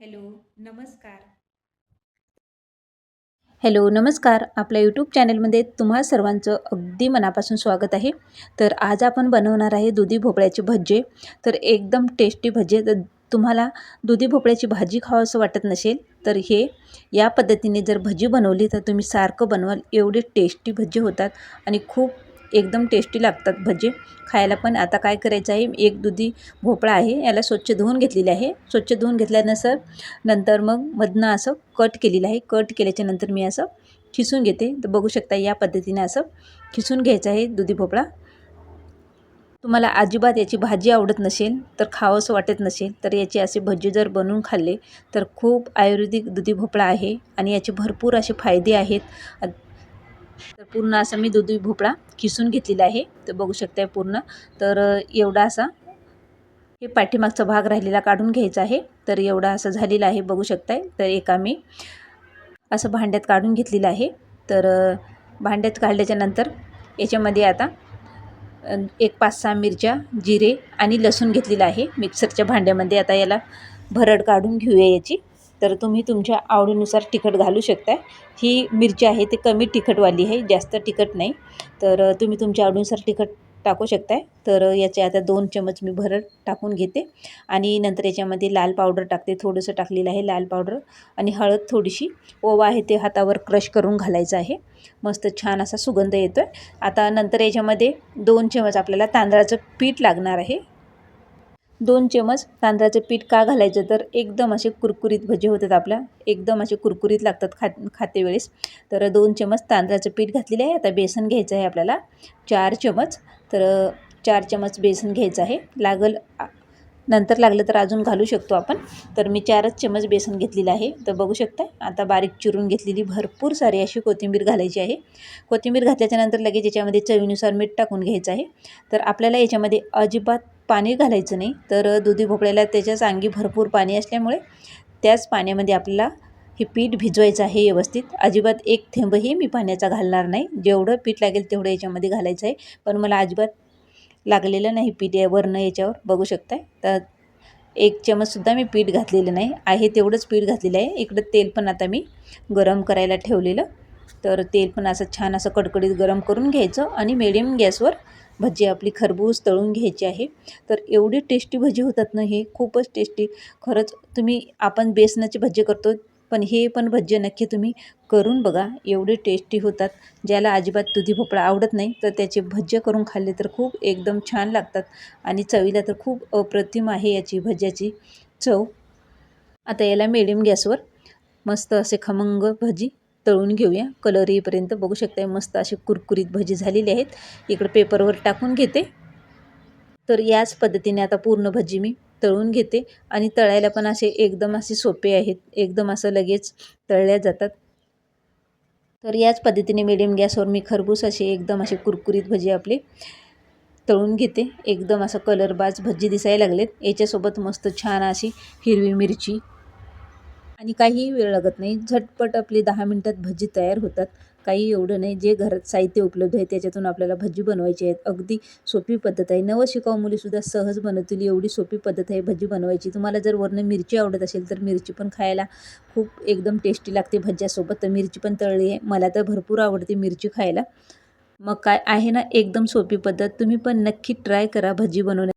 Hello नमस्कार. Hello नमस्कार. आपल्या यूट्यूब चॅनलमध्ये तुम्हा सर्वांचं अगदी मनापासून स्वागत आहे. तर आज आपण बनवणार आहे दुधी भोपळ्याचे भज्जे तर एकदम टेस्टी भज्जे तर तुम्हाला दुधी भोपळ्याची भाजी खावंसं वाटत नसेल तर हे या पद्धतीने जर भजी बनवली तर तुम्ही सारखं बनवाल. एवढे टेस्टी भज्जे होतात आणि खूप एकदम टेस्टी लागतात भजे. खायला पण आता काय करायचं आहे एक दुधी भोपळा आहे याला स्वच्छ धुवून घेतलेले आहे. स्वच्छ धुवून घेतल्यानंतर नंतर मग मधनं असं कट केलेलं आहे. कट केल्याच्यानंतर मी असं खिसून घेते. तर बघू शकता या पद्धतीने असं खिसून घ्यायचं आहे दुधी भोपळा. तुम्हाला अजिबात याची भाजी आवडत नसेल तर खावंसं वाटत नसेल तर याचे असे भजी जर बनवून खाल्ले तर खूप आयुर्वेदिक दुधी भोपळा आहे. आणि याचे भरपूर असे फायदे आहेत. तर पूर्ण असा मी दुधी भोपळा किसून घेतलेला आहे. तर बघू शकताय पूर्ण. तर एवढा असा हे पाठीमागचा भाग राहिलेला काढून घ्यायचा आहे. तर एवढा असं झालेला आहे बघू शकताय. तर एका मी असं भांड्यात काढून घेतलेलं आहे. तर भांड्यात काढल्याच्या नंतर याच्यामध्ये आता एक पाच सहा मिरच्या जिरे आणि लसूण घेतलेलं आहे. मिक्सरच्या भांड्यामध्ये आता याला भरड काढून घेऊया याची. तर तुम्ही तुमच्या आवडीनुसार तिखट घालू शकता ही मिरची आहे ते कमी तिखटवाली आहे जास्त तिखट नाही. तर तुम्ही तुमच्या आवडीनुसार तिखट टाकू शकताय. तर याचे आता दोन चमच मी भरड टाकून घेते. आणि नंतर याच्यामध्ये लाल पावडर टाकते. थोडंसं टाकलेलं आहे लाल पावडर. आणि हळद थोडीशी. ओवा आहे ते हातावर क्रश करून घालायचं आहे. मस्त छान असा सुगंध येतो आहे आता नंतर याच्यामध्ये दोन चमच आपल्याला तांदळाचं पीठ लागणार आहे. दोन चमच तांदळाचं पीठ का घालायचं? तर एकदम असे कुरकुरीत भजे होतात आपल्या. एकदम असे कुरकुरीत लागतात खा खाते वेळेस. तर दोन चमच तांदळाचं पीठ घातलेलं आहे. आता बेसन घ्यायचं आहे आपल्याला. चार चमच. तर चार चमच बेसन घ्यायचं आहे. लागल नंतर लागलं तर अजून घालू शकतो आपण. तर मी चारच चमच बेसन घेतलेलं आहे. तर बघू शकता आता बारीक चिरून घेतलेली भरपूर सारी अशी कोथिंबीर घालायची आहे. कोथिंबीर घातल्याच्यानंतर लगेच याच्यामध्ये चवीनुसार मीठ टाकून घ्यायचं आहे. तर आपल्याला याच्यामध्ये अजिबात पाणी घालायचं नाही. तर दुधी भोपळ्याला त्याच्याच अंगी भरपूर पाणी असल्यामुळे त्याच पाण्यामध्ये आपल्याला हे पीठ भिजवायचं आहे व्यवस्थित. अजिबात एक थेंबही मी पाण्याचा घालणार नाही. जेवढं पीठ लागेल तेवढं याच्यामध्ये घालायचं आहे. पण मला अजिबात लागलेलं नाही पीठ या वरनं याच्यावर. बघू शकताय? तर एक चमचसुद्धा मी पीठ घातलेलं नाही. आहे तेवढंच पीठ घातलेलं आहे. इकडं तेल पण आता मी गरम करायला ठेवलेलं. तर तेल पण असं छान असं कडकडीत गरम करून घ्यायचं आणि मिडियम गॅसवर भजी आपली खरबूज तळून घ्यायची आहे. तर एवढी टेस्टी भजी होतात ना हे खूपच टेस्टी खरंच तुम्ही आपण बेसनाची भजी करतो पण हे पण भज्जे नक्की तुम्ही करून बघा. एवढे टेस्टी होतात. ज्याला अजिबात दुधी भोपळा आवडत नाही तर त्याचे भज्जे करून खाल्ले तर खूप एकदम छान लागतात. आणि चवीला तर खूप अप्रतिम आहे याची भज्याची चव. आता याला मिडियम गॅसवर मस्त असे खमंग भजी तळून घेऊया. कलर येईपर्यंत बघू शकता मस्त असे कुरकुरीत भजी झालेले आहेत. इकडं पेपरवर टाकून घेते. तर याच पद्धतीने आता पूर्ण भजी मी तळून घेते. आणि तळायला पण असे एकदम असे सोपे आहेत. एकदम असं लगेच तळल्या जातात. तर याच पद्धतीने मिडियम गॅसवर मी खरबूस असे एकदम असे कुरकुरीत भजी आपले तळून घेते. एकदम असं कलरबाज भजी दिसायला लागलेत. याच्यासोबत मस्त छान अशी हिरवी मिरची आणि काहीही वेळ लागत नाही. झटपट आपली दहा मिनटात भजी तयार होतात. काही एवढं नाही जे घरात साहित्य उपलब्ध आहे त्याच्यातून आपल्याला भजी बनवायची आहेत. अगदी सोपी पद्धत आहे. नवं शिकाऊ मुलीसुद्धा सहज बनवतील. एवढी सोपी पद्धत आहे भजी बनवायची. तुम्हाला जर वरनं मिरची आवडत असेल तर मिरची पण खायला खूप एकदम टेस्टी लागते भज्यासोबत. तर मिरची पण तळली आहे. मला तर भरपूर आवडते मिरची खायला. मग काय आहे ना एकदम सोपी पद्धत. तुम्ही पण नक्की ट्राय करा भजी बनवण्या